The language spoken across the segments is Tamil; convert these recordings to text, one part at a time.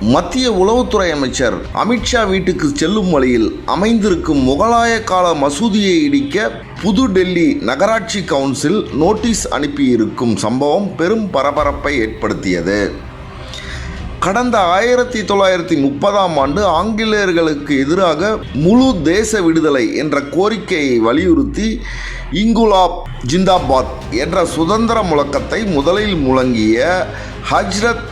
மத்திய உளவுத்துறை அமைச்சர் அமித்ஷா வீட்டுக்கு செல்லும் வழியில் அமைந்திருக்கும் முகலாய கால மசூதியை இடிக்க புது டெல்லி நகராட்சி கவுன்சில் நோட்டீஸ் அனுப்பியிருக்கும் சம்பவம் பெரும் பரபரப்பை ஏற்படுத்தியது. கடந்த ஆயிரத்தி தொள்ளாயிரத்தி முப்பதாம் ஆண்டு ஆங்கிலேயர்களுக்கு எதிராக முழு தேச விடுதலை என்ற கோரிக்கையை வலியுறுத்தி இங்குலாப் ஜிந்தாபாத் என்ற சுதந்திர முழக்கத்தை முதலில் முழங்கிய ஹஜ்ரத்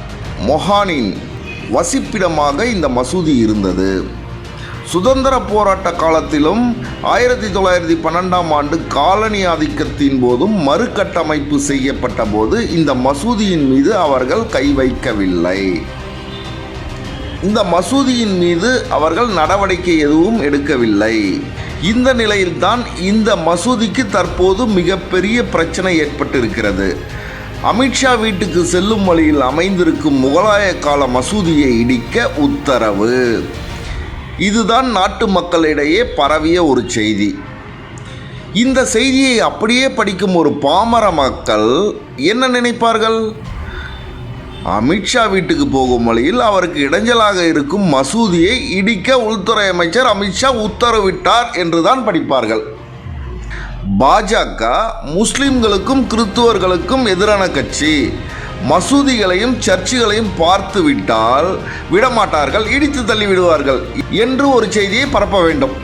மொஹானின் வசிப்பிடமாக இந்த மசூதி இருந்தது. சுதந்திர போராட்ட காலத்திலும் ஆயிரத்தி தொள்ளாயிரத்தி பன்னெண்டாம் ஆண்டு காலனி ஆதிக்கத்தின் போதும் மறுகட்டமைப்பு செய்யப்பட்ட போது இந்த மசூதியின் மீது அவர்கள் கை வைக்கவில்லை. இந்த மசூதியின் மீது அவர்கள் நடவடிக்கை எதுவும் எடுக்கவில்லை. இந்த நிலையில்தான் இந்த மசூதிக்கு தற்போது மிகப்பெரிய பிரச்சனை ஏற்பட்டிருக்கிறது. அமித்ஷா வீட்டுக்கு செல்லும் வழியில் அமைந்திருக்கும் முகலாய கால மசூதியை இடிக்க உத்தரவு. இதுதான் நாட்டு மக்களிடையே பரவிய ஒரு செய்தி. இந்த செய்தியை அப்படியே படிக்கும் ஒரு பாமர மக்கள் என்ன நினைப்பார்கள்? அமித்ஷா வீட்டுக்கு போகும் வழியில் அவருக்கு இடைஞ்சலாக இருக்கும் மசூதியை இடிக்க உள்துறை அமைச்சர் அமித்ஷா உத்தரவிட்டார் என்றுதான் படிப்பார்கள். பாஜக முஸ்லிம்களுக்கும் கிறிஸ்துவர்களுக்கும் எதிரான கட்சி. மசூதிகளையும் சர்ச்சுகளையும் பார்த்து விட்டால் விடமாட்டார்கள் இடித்து தள்ளிவிடுவார்கள் என்று ஒரு செய்தியை பரப்ப வேண்டும்.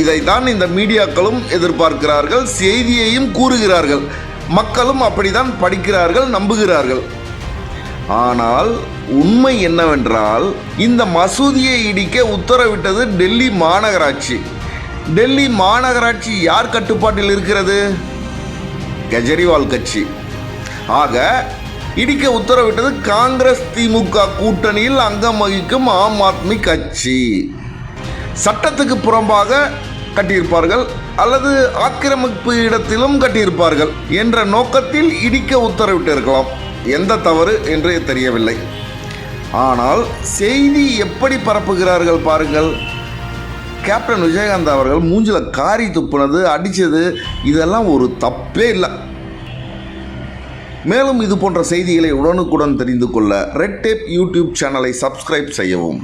இதைத்தான் இந்த மீடியாக்களும் எதிர்பார்க்கிறார்கள் செய்தியையும் கூறுகிறார்கள். மக்களும் அப்படித்தான் படிக்கிறார்கள் நம்புகிறார்கள். ஆனால் உண்மை என்னவென்றால் இந்த மசூதியை இடிக்க உத்தரவிட்டது டெல்லி மாநகராட்சி. டெல்லி மாநகராட்சி யார் கட்டுப்பாட்டில் இருக்கிறது? கெஜ்ரிவால் கட்சி. ஆக இடிக்க உத்தரவிட்டது காங்கிரஸ் திமுக கூட்டணியில் அங்கம் வகிக்கும் ஆம் ஆத்மி கட்சி. சட்டத்துக்கு புறம்பாக கட்டியிருப்பார்கள் அல்லது ஆக்கிரமிப்பு இடத்திலும் கட்டியிருப்பார்கள் என்ற நோக்கத்தில் இடிக்க உத்தரவிட்டிருக்கலாம். எந்த தவறு என்று தெரியவில்லை. ஆனால் செய்தி எப்படி பரப்புகிறார்கள் பாருங்கள். கேப்டன் விஜயகாந்த் அவர்கள் மூஞ்சில் காரி துப்புனது அடித்தது இதெல்லாம் ஒரு தப்பே இல்லை. மேலும் இது போன்ற செய்திகளை உடனுக்குடன் தெரிந்து கொள்ள ரெட் டேப் யூடியூப் சேனலை சப்ஸ்கிரைப் செய்யவும்.